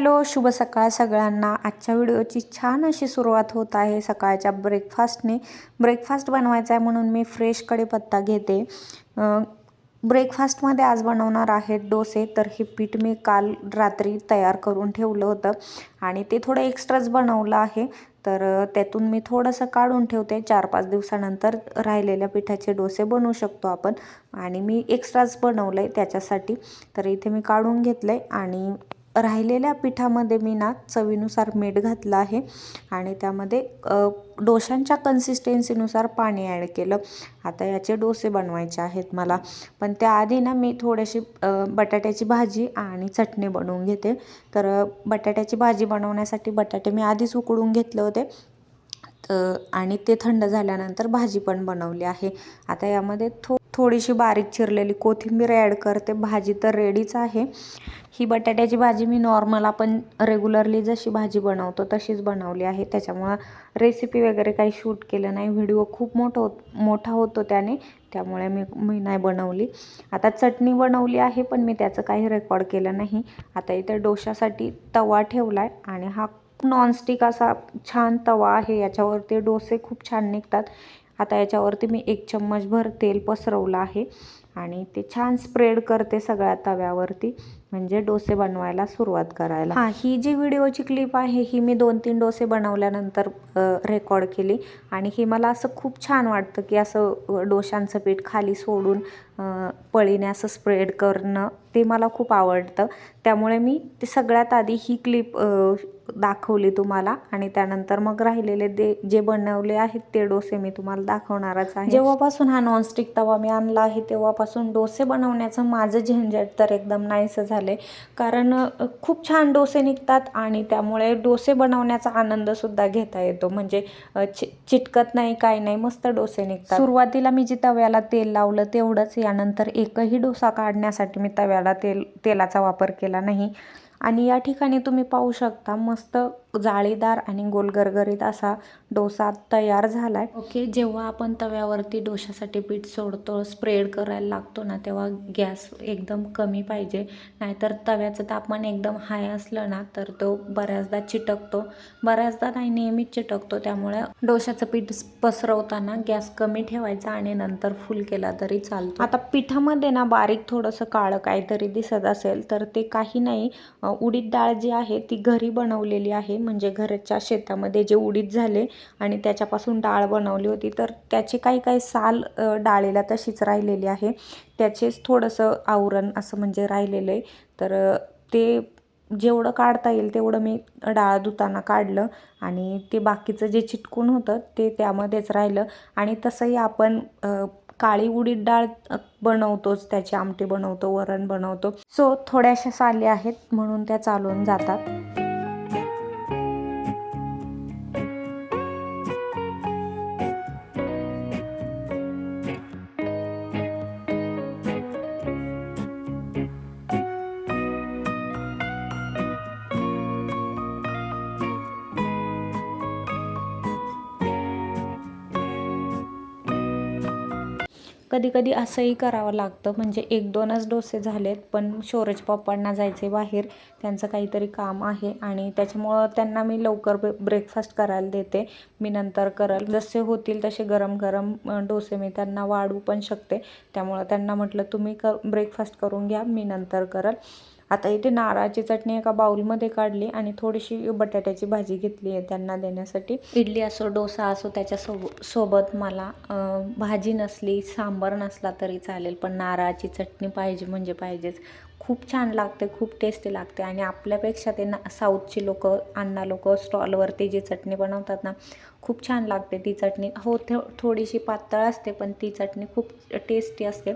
Hello शुभ सकाळ सगळ्यांना. आजच्या व्हिडिओची छान अशी सुरुवात होत आहे सकाळच्या ब्रेकफास्टने ब्रेकफास्ट बनवायचा आहे म्हणून मी फ्रेश कढीपत्ता घेते. ब्रेकफास्टमध्ये आज बनवणार आहेत डोसे तर हे पीठ मी काल रात्री तयार करून ठेवलं होतं आणि ते थोडं एक्स्ट्राच बनवलं आहे. तर त्यातून मी थोडंसं काढून ठेवते. चार पाच दिवसानंतर राहिलेल्या पिठाचे डोसे बनवू शकतो आपण. आणि मी एक्स्ट्राच बनवलं आहे त्याच्यासाठी. तर इथे मी काढून घेतलं आहे आणि राहिलेल्या पिठामध्ये मी ना चवीनुसार मीठ घातलं आहे आणि त्यामध्ये डोशांच्या कन्सिस्टन्सीनुसार पाणी ॲड केलं. आता याचे डोसे बनवायचे आहेत मला. पण त्याआधी ना मी थोडीशी बटाट्याची भाजी आणि चटणी बनवून घेते. तर बटाट्याची भाजी बनवण्यासाठी बटाटे मी आधीच उकडून घेतले होते. तर आणि ते थंड झाल्यानंतर भाजी पण बनवली आहे. आता यामध्ये थो थोडीशी बारीक चिरलेली कोथिंबीर ॲड करते. भाजी तर रेडीच आहे. ही बटाट्याची भाजी मी नॉर्मल आपण रेग्युलरली जशी भाजी बनवतो तशीच बनवली आहे. त्याच्यामुळं रेसिपी वगैरे काही शूट केलं नाही. व्हिडिओ खूप मोठं होत मोठा होतो त्याने. त्यामुळे मी मी नाही बनवली. आता चटणी बनवली आहे पण मी त्याचं काही रेकॉर्ड केलं नाही. आता इथे डोशासाठी तवा ठेवला आहे आणि हा नॉनस्टिक असा छान तवा आहे. याच्यावरती डोसे खूप छान निघतात. आता याच्यावरती मी एक चम्मचभर तेल पसरवलं आहे आणि ते छान स्प्रेड करते सगळ्या तव्यावरती म्हणजे डोसे बनवायला सुरुवात करायला. हां ही जी व्हिडिओची क्लिप आहे ही मी दोन तीन डोसे बनवल्यानंतर रेकॉर्ड केली आणि ही मला असं खूप छान वाटतं की असं डोशांचं पीठ खाली सोडून पळीने असं स्प्रेड करणं ते मला खूप आवडतं. त्यामुळे मी ते सगळ्यात आधी ही क्लिप दाखवली तुम्हाला आणि त्यानंतर मग राहिलेले दे जे बनवले आहेत ते डोसे मी तुम्हाला दाखवणारच आहे. जेव्हापासून हा नॉनस्टिक तवा मी आणला आहे तेव्हापासून डोसे बनवण्याचं माझं झंझट तर एकदम नाहीसं झालं कारण खूप छान डोसे निघतात आणि त्यामुळे डोसे बनवण्याचा आनंदसुद्धा घेता येतो. म्हणजे चिटकत नाही काय नाही मस्त डोसे निघतात. सुरुवातीला मी जे तव्याला तेल लावलं तेवढंच यानंतर एकही डोसा काढण्यासाठी मी तव्याला तेल तेलाचा वापर केला नाही. आणि या ठिकाणी तुम्ही पाहू शकता मस्त जाळीदार आणि गोलगरगरीत असा डोसा तयार झाला आहे ओके जेव्हा आपण तव्यावरती डोशासाठी पीठ सोडतो स्प्रेड करायला लागतो ना तेव्हा गॅस एकदम कमी पाहिजे. नाहीतर तव्याचं तापमान एकदम हाय असलं ना तर तो बऱ्याचदा चिटकतो. बऱ्याचदा नाही नेहमीच चिटकतो. त्यामुळे डोशाचं पीठ पसरवताना गॅस कमी ठेवायचा आणि नंतर फुल केला तरी चालतो. आता पिठामध्ये ना बारीक थोडंसं काळं काहीतरी दिसत असेल तर ते काही नाही. उडीद डाळ जी आहे ती घरी बनवलेली आहे. म्हणजे घरच्या शेतामध्ये जे उडीद झाले आणि त्याच्यापासून डाळ बनवली होती तर त्याची काही काही साल डाळीला तशीच राहिलेली आहे. त्याचेच थोडंसं आवरण असं म्हणजे राहिलेलं आहे. तर ते जेवढं काढता येईल तेवढं मी डाळ धुताना काढलं आणि ते बाकीचं जे चिटकून होतं ते त्यामध्येच राहिलं. आणि तसंही आपण काळी उडीद डाळ बनवतोच त्याची आमटी बनवतो वरण बनवतो. सो थोड्याशा साली आहेत म्हणून त्या चालून जातात. कधी कधी असंही करावं लागतं. म्हणजे एक दोनच डोसे झालेत पण शोरज पप्पांना जायचे बाहेर. त्यांचं काहीतरी काम आहे आणि त्याच्यामुळं त्यांना मी लवकर ब्रे ब्रेकफास्ट करायला देते. मी नंतर करल. जसे होतील तसे गरम गरम डोसे मी त्यांना वाढू पण शकते. त्यामुळं त्यांना म्हटलं तुम्ही क ब्रेकफास्ट करून घ्या मी नंतर करल. आता इथे नारळाची चटणी एका बाउलमध्ये काढली आणि थोडीशी बटाट्याची भाजी घेतली आहे त्यांना देण्यासाठी. इडली असो डोसा असो त्याच्या सोब सोबत मला भाजी नसली सांबार नसला तरी चालेल पण नारळाची चटणी पाहिजे म्हणजे पाहिजेच. खूप छान लागते खूप टेस्टी लागते. आणि आपल्यापेक्षा ते ना साऊथची लोक अण्णा लोक स्टॉलवरती जी चटणी बनवतात ना खूप छान लागते ती चटणी. हो थो थोडीशी पातळ असते पण ती चटणी खूप टेस्टी असते.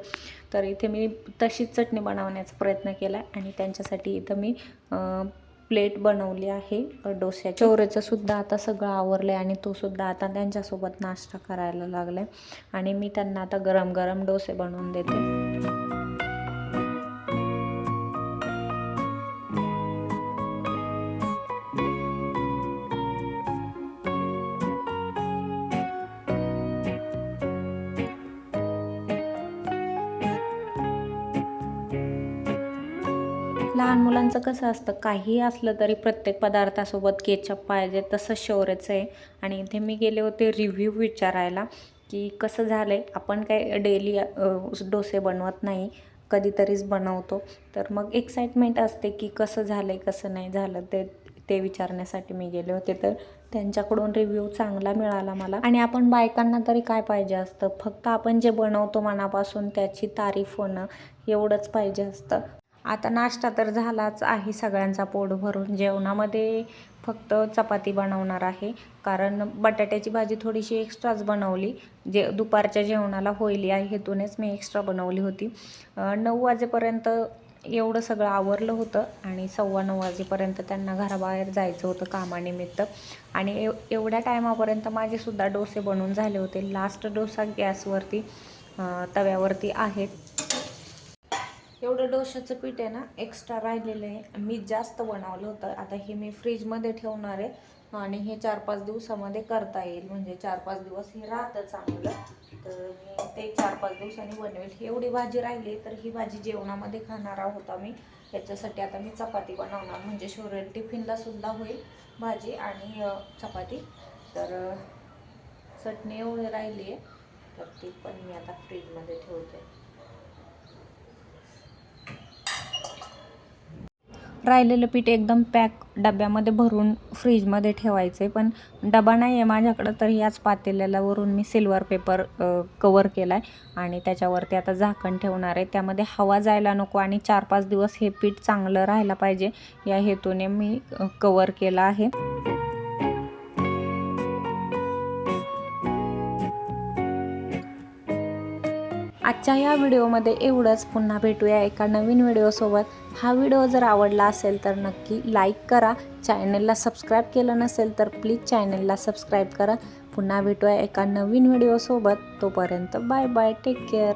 तर इथे मी तशीच चटणी बनवण्याचा प्रयत्न केला आणि त्यांच्यासाठी इथं मी प्लेट बनवली आहे अ, डोस्याची. चोरेचं सुद्धा आता सगळं आवरलं आहे आणि तो सुद्धा आता त्यांच्यासोबत नाश्ता करायला लागला आहे आणि मी त्यांना आता गरम गरम डोसे बनवून देते. लहान मुलांचं कसं असतं काही असलं तरी प्रत्येक पदार्थासोबत केचप पाहिजे तसं शौर्यचं आहे. आणि इथे मी गेले होते रिव्ह्यू विचारायला की कसं झालं आहे आपण काय डेली डोसे बनवत नाही कधीतरीच बनवतो. तर मग एक्साइटमेंट असते की कसं झालं आहे कसं नाही झालं ते ते विचारण्यासाठी मी गेले होते. तर त्यांच्याकडून रिव्ह्यू चांगला मिळाला मला. आणि आपण बायकांना तरी काय पाहिजे असतं? फक्त आपण जे बनवतो मनापासून त्याची तारीफ होणं एवढंच पाहिजे असतं. आता नाश्ता तर झालाच आहे सगळ्यांचा पोट भरून. जेवणामध्ये फक्त चपाती बनवणार आहे. कारण बटाट्याची भाजी थोडीशी एक्स्ट्राच बनवली. जे दुपारच्या जेवणाला होईल या हेतूनेच मी एक्स्ट्रा बनवली होती. नऊ वाजेपर्यंत एवढं सगळं आवरलं होतं आणि सव्वा नऊ वाजेपर्यंत त्यांना घराबाहेर जायचं होतं कामानिमित्त. आणि एव एवढ्या टायमापर्यंत माझेसुद्धा डोसे बनवून झाले होते. लास्ट डोसा गॅसवरती तव्यावरती आहेत. एवढं डोशाचं पीठ आहे ना एक्स्ट्रा राहिलेलं आहे. मी जास्त बनवलं होतं. आता हे मी फ्रीजमध्ये ठेवणार आहे. आणि हे चार पाच दिवसामध्ये करता येईल. म्हणजे चार पाच दिवस हे राहतं चांगलं. तर मी ते चार पाच दिवसांनी बनवेल. एवढी भाजी राहिली तर ही भाजी जेवणामध्ये खाणार आहोत आम्ही. याच्यासाठी आता मी चपाती बनवणार. म्हणजे शोरेल टिफिनला सुद्धा होईल भाजी आणि चपाती. तर चटणी एवढी राहिली आहे. तर ती पण मी आता फ्रीजमध्ये ठेवते. राहिलेलं पीठ एकदम पॅक डब्यामध्ये भरून फ्रीजमध्ये ठेवायचं. आहे पण डबा नाही आहे माझ्याकडं तर याच पातेल्यालावरून मी सिल्वर पेपर कवर केला आहे आणि त्याच्यावरती आता झाकण ठेवणार आहे. त्यामध्ये हवा जायला नको आणि चार पाच दिवस हे पीठ चांगलं राहायला पाहिजे. या हेतूने मी कवर केलं आहे. आजच्या या व्हिडिओमध्ये एवढंच. पुन्हा भेटूया एका नवीन व्हिडिओसोबत. हा व्हिडिओ जर आवडला असेल तर नक्की लाईक करा. चॅनलला सबस्क्राईब केलं नसेल तर प्लीज चॅनलला सबस्क्राईब करा. पुन्हा भेटूया एका नवीन व्हिडिओसोबत. तोपर्यंत बाय बाय टेक केअर.